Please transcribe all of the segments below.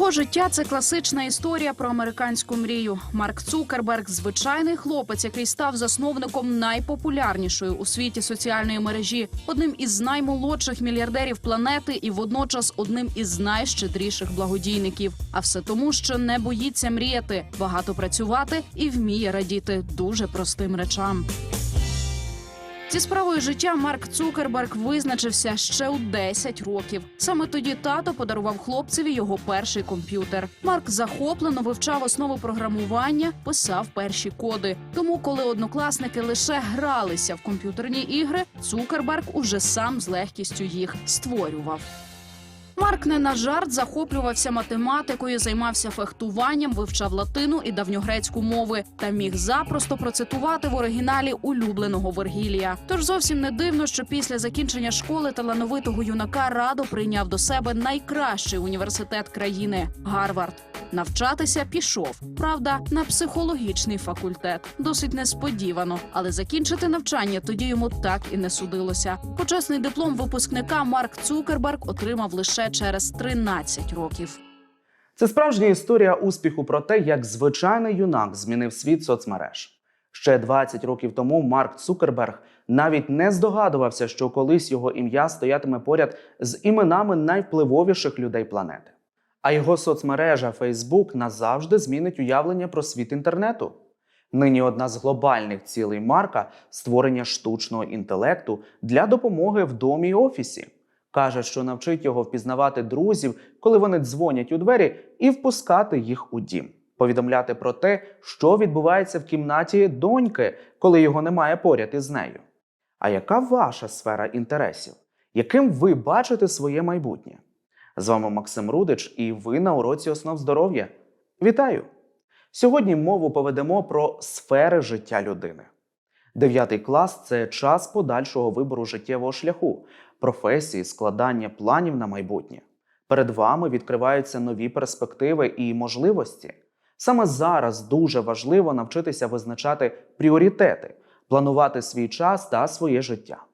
Його життя це класична історія про американську мрію. Марк Цукерберг звичайний хлопець, який став засновником найпопулярнішої у світі соціальної мережі, одним із наймолодших мільярдерів планети і водночас одним із найщедріших благодійників. А все тому, що не боїться мріяти, багато працювати і вміє радіти дуже простим речам. Зі справою життя Марк Цукерберг визначився ще у 10 років. Саме тоді тато подарував хлопцеві його перший комп'ютер. Марк захоплено вивчав основи програмування, писав перші коди. Тому, коли однокласники лише гралися в комп'ютерні ігри, Цукерберг уже сам з легкістю їх створював. Марк не на жарт захоплювався математикою, займався фехтуванням, вивчав латину і давньогрецьку мови та міг запросто процитувати в оригіналі улюбленого Вергілія. Тож зовсім не дивно, що після закінчення школи талановитого юнака радо прийняв до себе найкращий університет країни Гарвард. Навчатися пішов, правда, на психологічний факультет. Досить несподівано, але закінчити навчання тоді йому так і не судилося. Почесний диплом випускника Марк Цукерберг отримав лише через 13 років. Це справжня історія успіху про те, як звичайний юнак змінив світ соцмереж. Ще 20 років тому Марк Цукерберг навіть не здогадувався, що колись його ім'я стоятиме поряд з іменами найвпливовіших людей планети. А його соцмережа Facebook назавжди змінить уявлення про світ інтернету. Нині одна з глобальних цілей Марка створення штучного інтелекту для допомоги в домі і офісі. Каже, що навчить його впізнавати друзів, коли вони дзвонять у двері, і впускати їх у дім, повідомляти про те, що відбувається в кімнаті доньки, коли його немає поряд із нею. А яка ваша сфера інтересів? Яким ви бачите своє майбутнє? З вами Максим Рудич, і ви на уроці основ здоров'я. Вітаю! Сьогодні мову поведемо про сфери життя людини. Дев'ятий клас це час подальшого вибору життєвого шляху, професії, складання планів на майбутнє. Перед вами відкриваються нові перспективи і можливості. Саме зараз дуже важливо навчитися визначати пріоритети, планувати свій час та своє життя.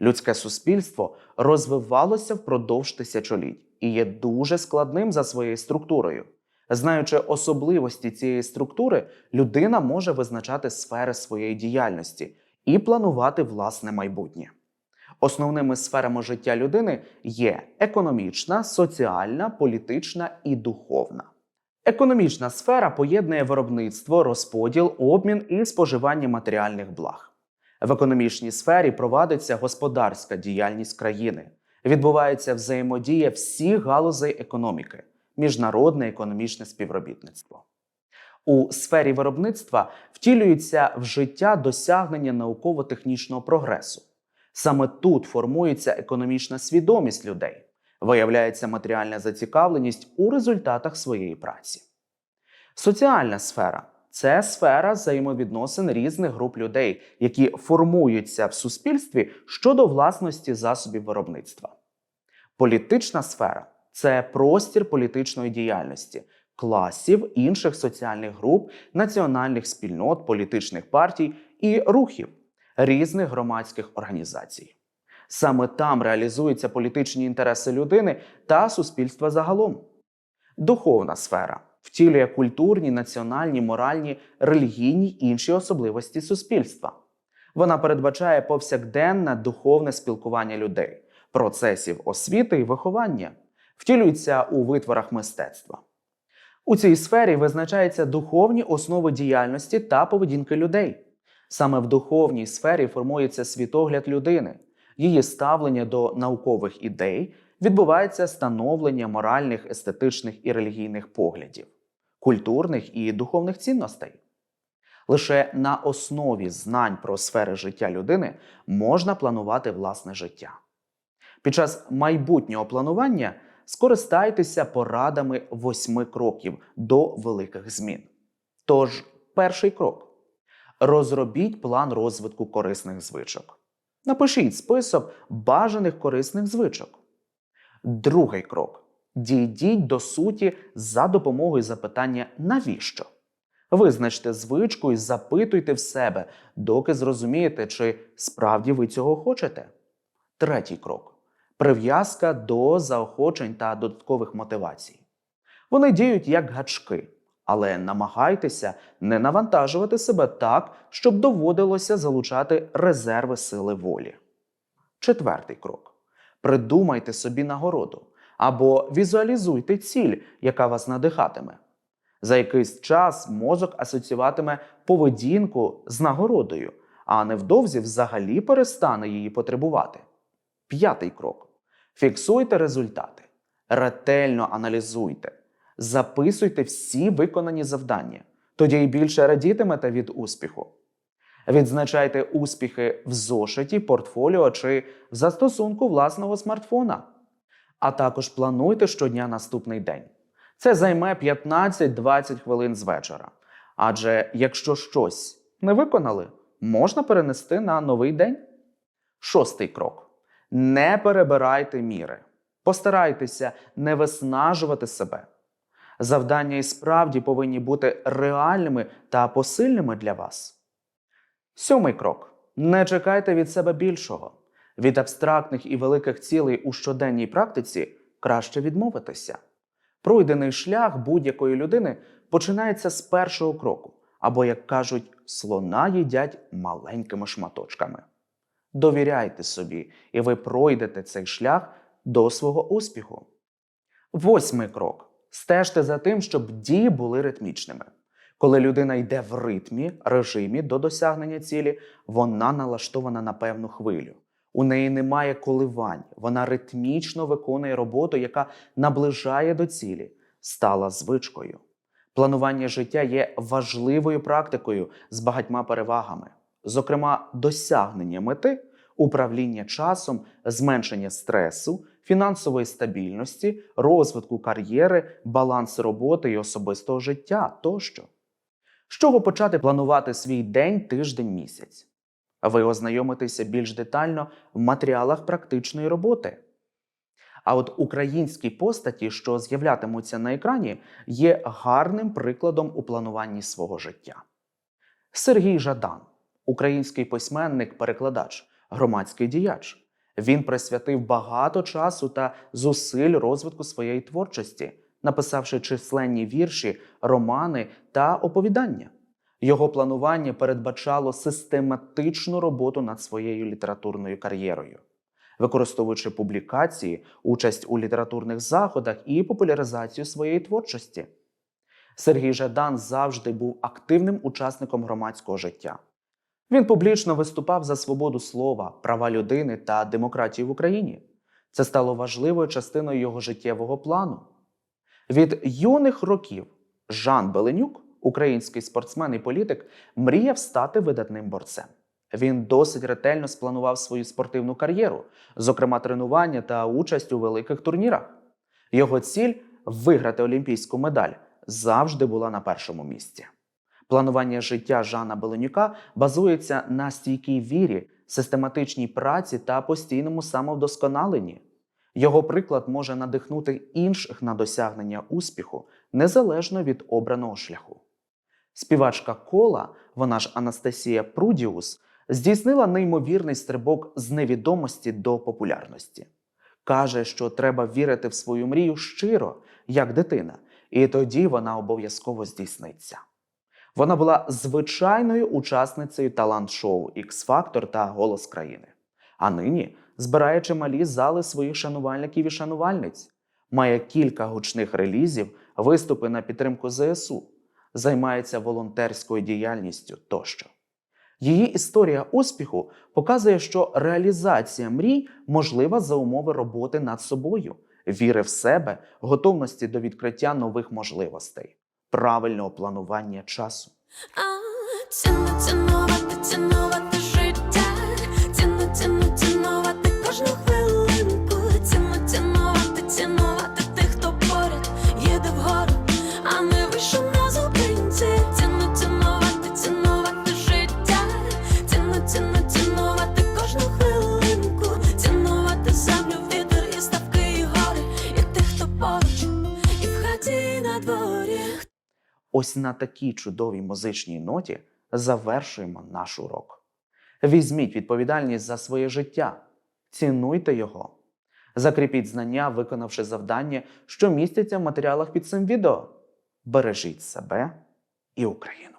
Людське суспільство розвивалося впродовж тисячоліть і є дуже складним за своєю структурою. Знаючи особливості цієї структури, людина може визначати сфери своєї діяльності і планувати власне майбутнє. Основними сферами життя людини є економічна, соціальна, політична і духовна. Економічна сфера поєднує виробництво, розподіл, обмін і споживання матеріальних благ. В економічній сфері провадиться господарська діяльність країни, відбувається взаємодія всіх галузей економіки, міжнародне економічне співробітництво. У сфері виробництва втілюється в життя досягнення науково-технічного прогресу. Саме тут формується економічна свідомість людей, виявляється матеріальна зацікавленість у результатах своєї праці. Соціальна сфера це сфера взаємовідносин різних груп людей, які формуються в суспільстві щодо власності засобів виробництва. Політична сфера це простір політичної діяльності, класів, інших соціальних груп, національних спільнот, політичних партій і рухів різних громадських організацій. Саме там реалізуються політичні інтереси людини та суспільства загалом. Духовна сфера втілює культурні, національні, моральні, релігійні інші особливості суспільства. Вона передбачає повсякденне духовне спілкування людей, процесів освіти і виховання, втілюється у витворах мистецтва. У цій сфері визначаються духовні основи діяльності та поведінки людей. Саме в духовній сфері формується світогляд людини, її ставлення до наукових ідей, відбувається становлення моральних, естетичних і релігійних поглядів, культурних і духовних цінностей. Лише на основі знань про сфери життя людини можна планувати власне життя. Під час майбутнього планування скористайтеся порадами восьми кроків до великих змін. Тож, перший крок розробіть план розвитку корисних звичок. Напишіть список бажаних корисних звичок. Другий крок. Дійдіть до суті за допомогою запитання навіщо? Визначте звичку і запитуйте в себе, доки зрозумієте, чи справді ви цього хочете. Третій крок прив'язка до заохочень та додаткових мотивацій. Вони діють як гачки, але намагайтеся не навантажувати себе так, щоб доводилося залучати резерви сили волі. Четвертий крок: придумайте собі нагороду або візуалізуйте ціль, яка вас надихатиме. За якийсь час мозок асоціюватиме поведінку з нагородою, а невдовзі взагалі перестане її потребувати. П'ятий крок: фіксуйте результати, ретельно аналізуйте, записуйте всі виконані завдання. Тоді й більше радітимете від успіху. Відзначайте успіхи в зошиті, портфоліо чи в застосунку власного смартфона. А також плануйте щодня наступний день. Це займе 15-20 хвилин з вечора. Адже якщо щось не виконали, можна перенести на новий день. Шостий крок: не перебирайте міри. Постарайтеся не виснажувати себе. Завдання і справді повинні бути реальними та посильними для вас. Сьомий крок: не чекайте від себе більшого. Від абстрактних і великих цілей у щоденній практиці краще відмовитися. Пройдений шлях будь-якої людини починається з першого кроку, або, як кажуть, слона їдять маленькими шматочками. Довіряйте собі, і ви пройдете цей шлях до свого успіху. Восьмий крок: стежте за тим, щоб дії були ритмічними. Коли людина йде в ритмі, режимі до досягнення цілі, вона налаштована на певну хвилю. У неї немає коливань, вона ритмічно виконує роботу, яка наближає до цілі, стала звичкою. Планування життя є важливою практикою з багатьма перевагами, зокрема, досягнення мети, управління часом, зменшення стресу, фінансової стабільності, розвитку кар'єри, баланс роботи і особистого життя тощо. З чого почати планувати свій день, тиждень, місяць? Ви ознайомитеся більш детально в матеріалах практичної роботи. А от українські постаті, що з'являтимуться на екрані, є гарним прикладом у плануванні свого життя. Сергій Жадан, український письменник, перекладач, громадський діяч. Він присвятив багато часу та зусиль розвитку своєї творчості, написавши численні вірші, романи та оповідання. Його планування передбачало систематичну роботу над своєю літературною кар'єрою, використовуючи публікації, участь у літературних заходах і популяризацію своєї творчості. Сергій Жадан завжди був активним учасником громадського життя. Він публічно виступав за свободу слова, права людини та демократію в Україні. Це стало важливою частиною його життєвого плану. Від юних років Жан Беленюк, український спортсмен і політик, мріяв стати видатним борцем. Він досить ретельно спланував свою спортивну кар'єру, зокрема тренування та участь у великих турнірах. Його ціль виграти олімпійську медаль завжди була на першому місці. Планування життя Жана Беленюка базується на стійкій вірі, систематичній праці та постійному самовдосконаленні. Його приклад може надихнути інших на досягнення успіху незалежно від обраного шляху. Співачка кола, вона ж Анастасія Прудіус, здійснила неймовірний стрибок з невідомості до популярності. Каже, що треба вірити в свою мрію щиро, як дитина, і тоді вона обов'язково здійсниться. Вона була звичайною учасницею талант-шоу X-Factor та Голос країни. А нині збирає чималі зали своїх шанувальників і шанувальниць, має кілька гучних релізів, виступи на підтримку ЗСУ, займається волонтерською діяльністю тощо. Її історія успіху показує, що реалізація мрій можлива за умови роботи над собою, віри в себе, готовності до відкриття нових можливостей, правильного планування часу. Ось на такій чудовій музичній ноті завершуємо наш урок. Візьміть відповідальність за своє життя, цінуйте його. Закріпіть знання, виконавши завдання, що містяться в матеріалах під цим відео. Бережіть себе і Україну.